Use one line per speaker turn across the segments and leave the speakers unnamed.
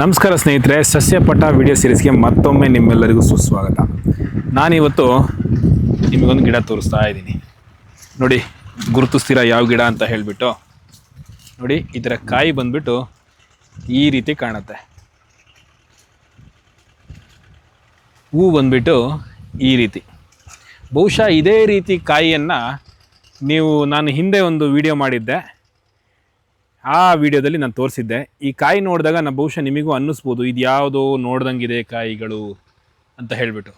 ನಮಸ್ಕಾರ ಸ್ನೇಹಿತರೆ, ಸಸ್ಯಪಟ ವಿಡಿಯೋ ಸೀರೀಸ್ಗೆ ಮತ್ತೊಮ್ಮೆ ನಿಮ್ಮೆಲ್ಲರಿಗೂ ಸುಸ್ವಾಗತ. ನಾನಿವತ್ತು ನಿಮಗೊಂದು ಗಿಡ ತೋರಿಸ್ತಾ ಇದ್ದೀನಿ. ನೋಡಿ ಗುರುತಿಸ್ತೀರಾ ಯಾವ ಗಿಡ ಅಂತ ಹೇಳಿಬಿಟ್ಟು, ನೋಡಿ, ಇದರ ಕಾಯಿ ಬಂದ್ಬಿಟ್ಟು ಈ ರೀತಿ ಕಾಣುತ್ತೆ. ಹೂ ಬಂದ್ಬಿಟ್ಟು ಈ ರೀತಿ. ಬಹುಶಃ ಇದೇ ರೀತಿ ಕಾಯಿಯನ್ನು ನೀವು ನಾನು ಹಿಂದೆ ಒಂದು ವಿಡಿಯೋ ಮಾಡಿದ್ದೆ. ಆ ವಿಡಿಯೋದಲ್ಲಿ ನಾನು ತೋರಿಸಿದ್ದೆ. ಈ ಕಾಯಿ ನೋಡಿದಾಗ ನಾನು ಬಹುಶಃ ನಿಮಗೂ ಅನ್ನಿಸ್ಬೋದು, ಇದು ಯಾವುದೋ ನೋಡ್ದಂಗಿದೆ ಕಾಯಿಗಳು ಅಂತ ಹೇಳಿಬಿಟ್ಟು.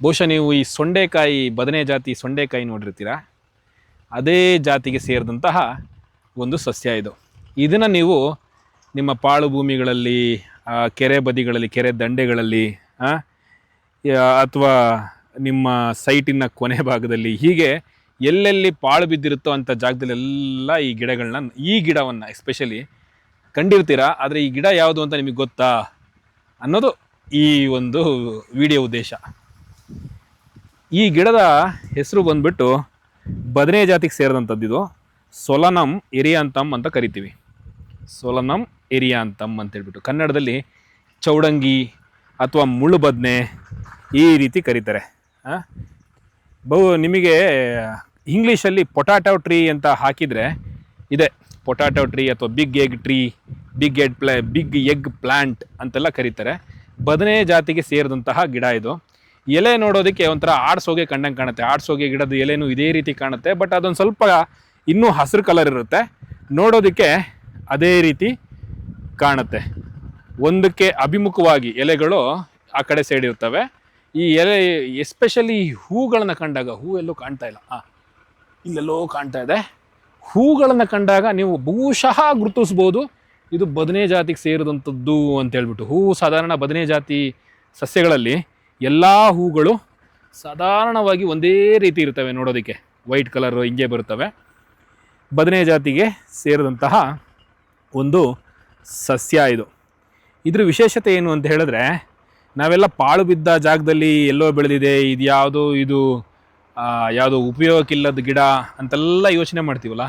ಬಹುಶಃ ನೀವು ಈ ಸೊಂಡೆಕಾಯಿ, ಬದನೆ ಜಾತಿ ಸೊಂಡೆಕಾಯಿ ನೋಡಿರ್ತೀರ? ಅದೇ ಜಾತಿಗೆ ಸೇರಿದಂತಹ ಒಂದು ಸಸ್ಯ ಇದು. ಇದನ್ನು ನೀವು ನಿಮ್ಮ ಪಾಳು ಭೂಮಿಗಳಲ್ಲಿ ಕೆರೆ ಬದಿಗಳಲ್ಲಿ, ಕೆರೆ ದಂಡೆಗಳಲ್ಲಿ ಅಥವಾ ನಿಮ್ಮ ಸೈಟಿನ ಕೊನೆ ಭಾಗದಲ್ಲಿ ಹೀಗೆ ಎಲ್ಲೆಲ್ಲಿ ಪಾಳು ಬಿದ್ದಿರುತ್ತೋ ಅಂಥ ಜಾಗದಲ್ಲೆಲ್ಲ ಈ ಗಿಡಗಳನ್ನ, ಈ ಗಿಡವನ್ನು ಎಸ್ಪೆಷಲಿ ಕಂಡಿರ್ತೀರಾ? ಆದರೆ ಈ ಗಿಡ ಯಾವುದು ಅಂತ ನಿಮಗೆ ಗೊತ್ತಾ? ಅನ್ನೋದು ಈ ಒಂದು ವಿಡಿಯೋ ಉದ್ದೇಶ. ಈ ಗಿಡದ ಹೆಸರು ಬಂದ್ಬಿಟ್ಟು ಬದನೆ ಜಾತಿಗೆ ಸೇರಿದಂಥದ್ದು ಇದು. ಸೊಲನಮ್ ಎರಿಯಾಂತಮ್ ಅಂತ ಕರಿತೀವಿ. ಸೊಲನಮ್ ಎರಿಯಾಂತಮ್ ಅಂತ ಹೇಳ್ಬಿಟ್ಟು. ಕನ್ನಡದಲ್ಲಿ ಚೌಡಂಗಿ ಅಥವಾ ಮುಳ್ಳು ಬದನೆ ಈ ರೀತಿ ಕರೀತಾರೆ. ಬಹು ನಿಮಗೆ ಇಂಗ್ಲೀಷಲ್ಲಿ ಪೊಟ್ಯಾಟೊ ಟ್ರೀ ಅಂತ ಹಾಕಿದರೆ ಇದೆ. ಪೊಟ್ಯಾಟೊ ಟ್ರೀ ಅಥವಾ big egg tree big egg ಪ್ಲಾ big egg plant ಅಂತೆಲ್ಲ ಕರೀತಾರೆ. ಬದನೆ ಜಾತಿಗೆ ಸೇರಿದಂತಹ ಗಿಡ ಇದು. ಎಲೆ ನೋಡೋದಕ್ಕೆ ಒಂಥರ ಆಡ್ಸೋಗೆ ಕಂಡಂಗೆ ಕಾಣುತ್ತೆ. ಆಡ್ಸೋಗೆ ಗಿಡದ ಎಲೆನೂ ಇದೇ ರೀತಿ ಕಾಣುತ್ತೆ. ಬಟ್ ಅದೊಂದು ಸ್ವಲ್ಪ ಇನ್ನೂ ಹಸಿರು ಕಲರ್ ಇರುತ್ತೆ. ನೋಡೋದಕ್ಕೆ ಅದೇ ರೀತಿ ಕಾಣುತ್ತೆ. ಒಂದಕ್ಕೆ ಅಭಿಮುಖವಾಗಿ ಎಲೆಗಳು ಆ ಕಡೆ ಸೈಡ್ ಇರ್ತವೆ. ಈ ಎಲೆ ಎಸ್ಪೆಷಲಿ ಹೂಗಳನ್ನು ಕಂಡಾಗ, ಹೂ ಎಲ್ಲೂ ಕಾಣ್ತಾ ಇಲ್ಲ. ಆ ಇಲ್ಲೆಲ್ಲೋ ಕಾಣ್ತಾ ಇದೆ. ಹೂಗಳನ್ನು ಕಂಡಾಗ ನೀವು ಬಹುಶಃ ಗುರುತಿಸ್ಬೋದು, ಇದು ಬದನೆ ಜಾತಿಗೆ ಸೇರಿದಂಥದ್ದು ಅಂತ ಹೇಳ್ಬಿಟ್ಟು. ಹೂವು ಸಾಧಾರಣ ಬದನೆ ಜಾತಿ ಸಸ್ಯಗಳಲ್ಲಿ ಎಲ್ಲ ಹೂಗಳು ಸಾಧಾರಣವಾಗಿ ಒಂದೇ ರೀತಿ ಇರ್ತವೆ ನೋಡೋದಕ್ಕೆ. ವೈಟ್ ಕಲರ್ ಹಿಂಗೆ ಬರುತ್ತವೆ. ಬದನೆ ಜಾತಿಗೆ ಸೇರಿದಂತಹ ಒಂದು ಸಸ್ಯ ಇದು. ಇದ್ರ ವಿಶೇಷತೆ ಏನು ಅಂತ ಹೇಳಿದ್ರೆ, ನಾವೆಲ್ಲ ಪಾಳು ಬಿದ್ದ ಜಾಗದಲ್ಲಿ ಎಲ್ಲೋ ಬೆಳೆದಿದೆ ಇದು ಯಾವುದು ಇದು ಯಾವುದೋ ಉಪಯೋಗಕ್ಕಿಲ್ಲದ ಗಿಡ ಅಂತೆಲ್ಲ ಯೋಚನೆ ಮಾಡ್ತೀವಲ್ಲ?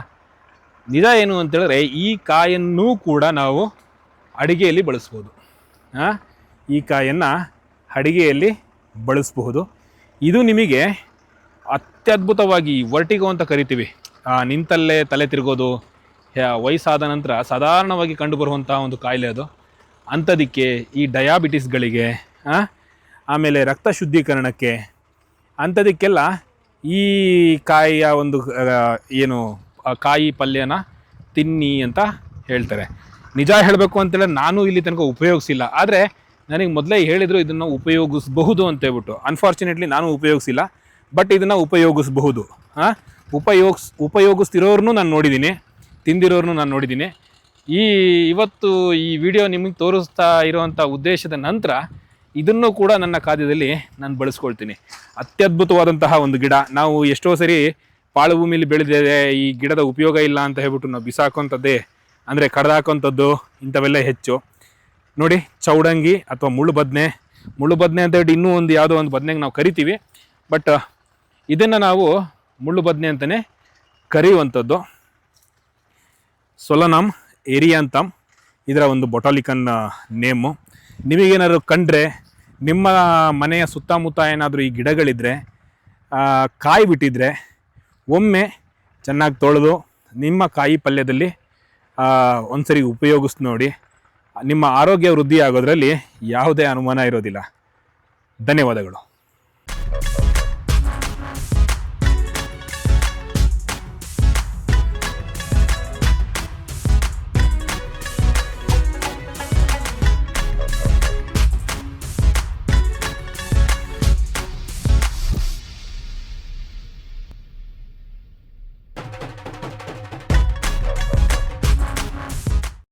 ನಿಜ ಏನು ಅಂತೇಳಿದ್ರೆ ಈ ಕಾಯನ್ನು ಕೂಡ ನಾವು ಅಡಿಗೆಯಲ್ಲಿ ಬಳಸ್ಬೋದು? ಈ ಕಾಯನ್ನು ಅಡಿಗೆಯಲ್ಲಿ ಬಳಸಬಹುದು. ಇದು ನಿಮಗೆ ಅತ್ಯದ್ಭುತವಾಗಿ ವರ್ಟಿಗೋ ಅಂತ ಕರಿತೀವಿ. ನಿಂತಲ್ಲೇ ತಲೆ ತಿರುಗೋದು ವಯಸ್ಸಾದ ನಂತರ ಸಾಧಾರಣವಾಗಿ ಕಂಡುಬರುವಂಥ ಒಂದು ಕಾಯಿಲೆ ಅದು. ಅಂಥದಕ್ಕೆ ಈ ಡಯಾಬಿಟಿಸ್ಗಳಿಗೆ ಆಮೇಲೆ ರಕ್ತ ಶುದ್ಧೀಕರಣಕ್ಕೆ ಅಂಥದಕ್ಕೆಲ್ಲ ಈ ಕಾಯಿಯ ಒಂದು ಏನು ಕಾಯಿ ಪಲ್ಯನ ತಿನ್ನಿ ಅಂತ ಹೇಳ್ತಾರೆ. ನಿಜ ಹೇಳಬೇಕು ಅಂತೇಳಿ ನಾನು ಇಲ್ಲಿ ತನಕ ಉಪಯೋಗಿಸಿಲ್ಲ. ಆದರೆ ನನಗೆ ಮೊದಲೇ ಹೇಳಿದರು ಇದನ್ನು ಉಪಯೋಗಿಸಬಹುದು ಅಂತ ಹೇಳ್ಬಿಟ್ಟು. ಅನ್ಫಾರ್ಚುನೇಟ್ಲಿ ನಾನು ಉಪಯೋಗಿಸಿಲ್ಲ ಬಟ್ ಇದನ್ನು ಉಪಯೋಗಿಸಬಹುದು. ಹಾಂ ಉಪಯೋಗಿಸ್, ಉಪಯೋಗಿಸ್ತಿರೋರ್ನು ನಾನು ನೋಡಿದ್ದೀನಿ ತಿಂದಿರೋರ್ನು ನಾನು ನೋಡಿದ್ದೀನಿ ಈ, ಇವತ್ತು ಈ ವಿಡಿಯೋ ನಿಮಗೆ ತೋರಿಸ್ತಾ ಇರುವಂಥ ಉದ್ದೇಶದ ನಂತರ ಇದನ್ನು ಕೂಡ ನನ್ನ ಖಾದ್ಯದಲ್ಲಿ ನಾನು ಬಳಸ್ಕೊಳ್ತೀನಿ. ಅತ್ಯದ್ಭುತವಾದಂತಹ ಒಂದು ಗಿಡ. ನಾವು ಎಷ್ಟೋ ಸರಿ ಪಾಳುಭೂಮಿಲಿ ಬೆಳೆದಿದೆ ಈ ಗಿಡದ ಉಪಯೋಗ ಇಲ್ಲ ಅಂತ ಹೇಳ್ಬಿಟ್ಟು ನಾವು ಬಿಸಾಕೋಂಥದ್ದೇ ಅಂದರೆ ಕಡ್ದಾಕೋಂಥದ್ದು ಇಂಥವೆಲ್ಲ ಹೆಚ್ಚು. ನೋಡಿ, ಚೌಡಂಗಿ ಅಥವಾ ಮುಳ್ಳು ಬದನೆ ಮುಳ್ಳು ಬದನೆ ಅಂತ ಹೇಳಿ ಇನ್ನೂ ಒಂದು ಯಾವುದೋ ಒಂದು ಬದನೆಗೆ ನಾವು ಕರಿತೀವಿ. ಬಟ್, ಇದನ್ನು ನಾವು ಮುಳ್ಳು ಬದನೆ ಅಂತಲೇ ಕರೆಯುವಂಥದ್ದು. ಸೊಲನಮ್ ಏರಿಯಾಂತಮ್ ಇದರ ಒಂದು ಬೊಟಾಲಿಕನ್ ನೇಮು. ನಿಮಗೇನಾದ್ರು ಕಂಡ್ರೆ ನಿಮ್ಮ ಮನೆಯ ಸುತ್ತಮುತ್ತ ಏನಾದರೂ ಈ ಗಿಡಗಳಿದ್ದರೆ ಕಾಯಿ ಬಿಟ್ಟಿದ್ರೆ ಒಮ್ಮೆ ಚೆನ್ನಾಗಿ ತೊಳೆದು ನಿಮ್ಮ ಕಾಯಿ ಪಲ್ಯದಲ್ಲಿ ಒಂದ್ಸರಿ ಉಪಯೋಗಿಸ್ ನೋಡಿ, ನಿಮ್ಮ ಆರೋಗ್ಯ ವೃದ್ಧಿ ಆಗೋದ್ರಲ್ಲಿ ಯಾವುದೇ ಅನುಮಾನ ಇರೋದಿಲ್ಲ. ಧನ್ಯವಾದಗಳು.